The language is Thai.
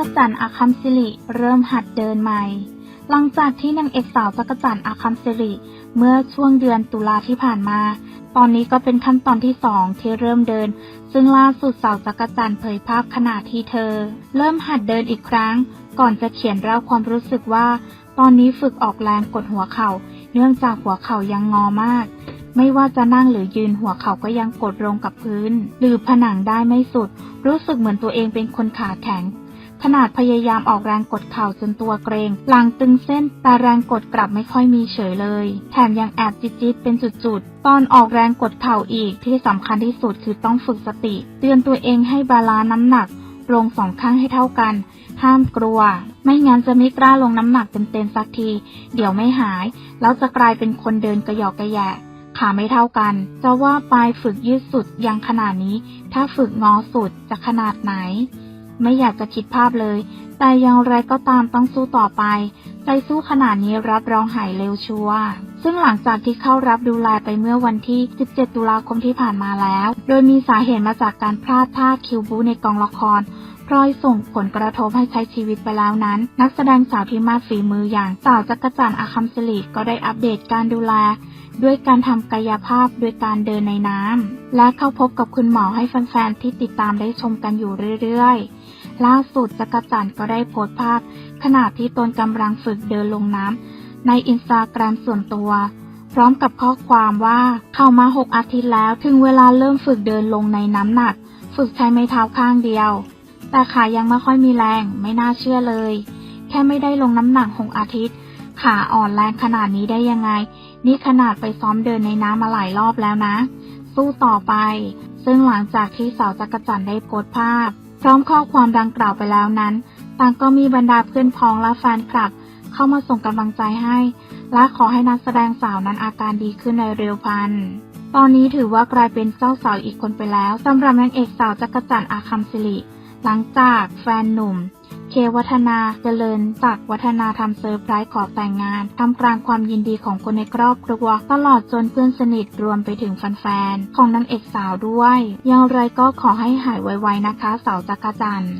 กจันทร์อาคัมสิริเริ่มหัดเดินใหม่ หลังจากที่นางเอกสาวจักรจันทร์อาคัมสิริเมื่อช่วงเดือนตุลาที่ผ่านมา ตอนนี้ก็เป็นขั้นตอนที่สองที่เริ่มเดิน ซึ่งล่าสุดสาวจักรจันทร์เผยภาพขณะที่เธอ เริ่มหัดเดินอีกครั้ง ก่อนจะเขียนเล่าความรู้สึกว่า ตอนนี้ฝึกออกแรงกดหัวเข่า เนื่องจากหัวเข่ายังงอมาก ไม่ว่าจะนั่งหรือยืนหัวเข่าก็ยังกดลงกับพื้น หรือผนังได้ไม่สุด รู้สึกเหมือนตัวเองเป็นคนขาแข็ง ขนาดพยายามออกแรงกดเข่าจนตัวเกรง หลังตึงเส้น แต่แรงกดกลับไม่ค่อยมีเฉยเลย แถมยังแอบจิตๆเป็นจุดๆ ตอนออกแรงกดเข่าอีกที่สำคัญที่สุดคือต้องฝึกสติ เตือนตัวเองให้บาลานน้ำหนัก ลงสองข้างให้เท่ากัน ห้ามกลัว ไม่งั้นจะไม่กล้าลงน้ำหนักเต็มๆสักที เดี๋ยวไม่หาย แล้วจะกลายเป็นคนเดินกระหยอกกระแยะขาไม่เท่ากัน จะว่าไปฝึกยืดสุดยังขนาดนี้ ถ้าฝึกงอสุดจะขนาดไหน ไม่อยากจะคิดภาพเลย แต่อย่างไรก็ตามต้องสู้ต่อไป ใจสู้ขนาดนี้รับรองหายเร็วชัวร์ซึ่งหลังจากที่เข้ารับดูแลไปเมื่อวันที่ 17 ตุลาคมที่ผ่านมาแล้ว โดยมีสาเหตุมาจากการพลาดท่าคิวบูในกองละคร พลอยส่งผลกระทบให้ใช้ชีวิตไปแล้วนั้น นักแสดงสาวที่มากฝีมืออย่างสาวจักรจันทร์อาคัมสิริก็ได้อัปเดตการดูแล ด้วยการทำกายภาพด้วยการเดินในน้ำและเข้าพบกับคุณหมอให้แฟนๆที่ติดตามได้ชมกันอยู่เรื่อยๆ ล่าสุดจักรจันทร์ก็ได้โพสต์ภาพ ขณะที่ตนกำลังฝึกเดินลงน้ำในอินสตาแกรมส่วนตัวพร้อมกับข้อความว่าเข้ามา 6 อาทิตย์แล้ว ถึงเวลาเริ่มฝึกเดินลงในน้ำหนัก ฝึกใช้ไม้เท้าข้างเดียว แต่ขายังไม่ค่อยมีแรง ไม่น่าเชื่อเลย แค่ไม่ได้ลงน้ำหนักหกอาทิตย์ ขาอ่อนแรงขนาดนี้ได้ยังไง นี่ขนาดไปซ้อมเดินในน้ำมาหลายรอบแล้วนะ สู้ต่อไป ซึ่งหลังจากที่สาวจักรจันทร์ได้โพสต์ภาพ พร้อมข้อความดังกล่าวไปแล้วนั้น ต่างก็มีบรรดาเพื่อนพ้องและแฟนคลับ เข้ามาส่งกำลังใจให้ และขอให้นักแสดงสาวนั้นอาการดีขึ้นในเร็วพันตอนนี้ถือว่ากลายเป็นเจ้าสาวอีกคนไปแล้วสำหรับนางเอกสาวจักรจันทร์อาคัมศิริ หลังจากแฟนหนุ่ม เควัฒนาเจริญจากวัฒนาทำเซอร์ไพรส์ขอแต่งงานทำกลางความยินดีของคนในครอบครัว ตลอดจนเพื่อนสนิทรวมไปถึงแฟนๆของนางเอกสาวด้วยอย่างไรก็ขอให้หายไวๆนะคะ สาวจักรจันทร์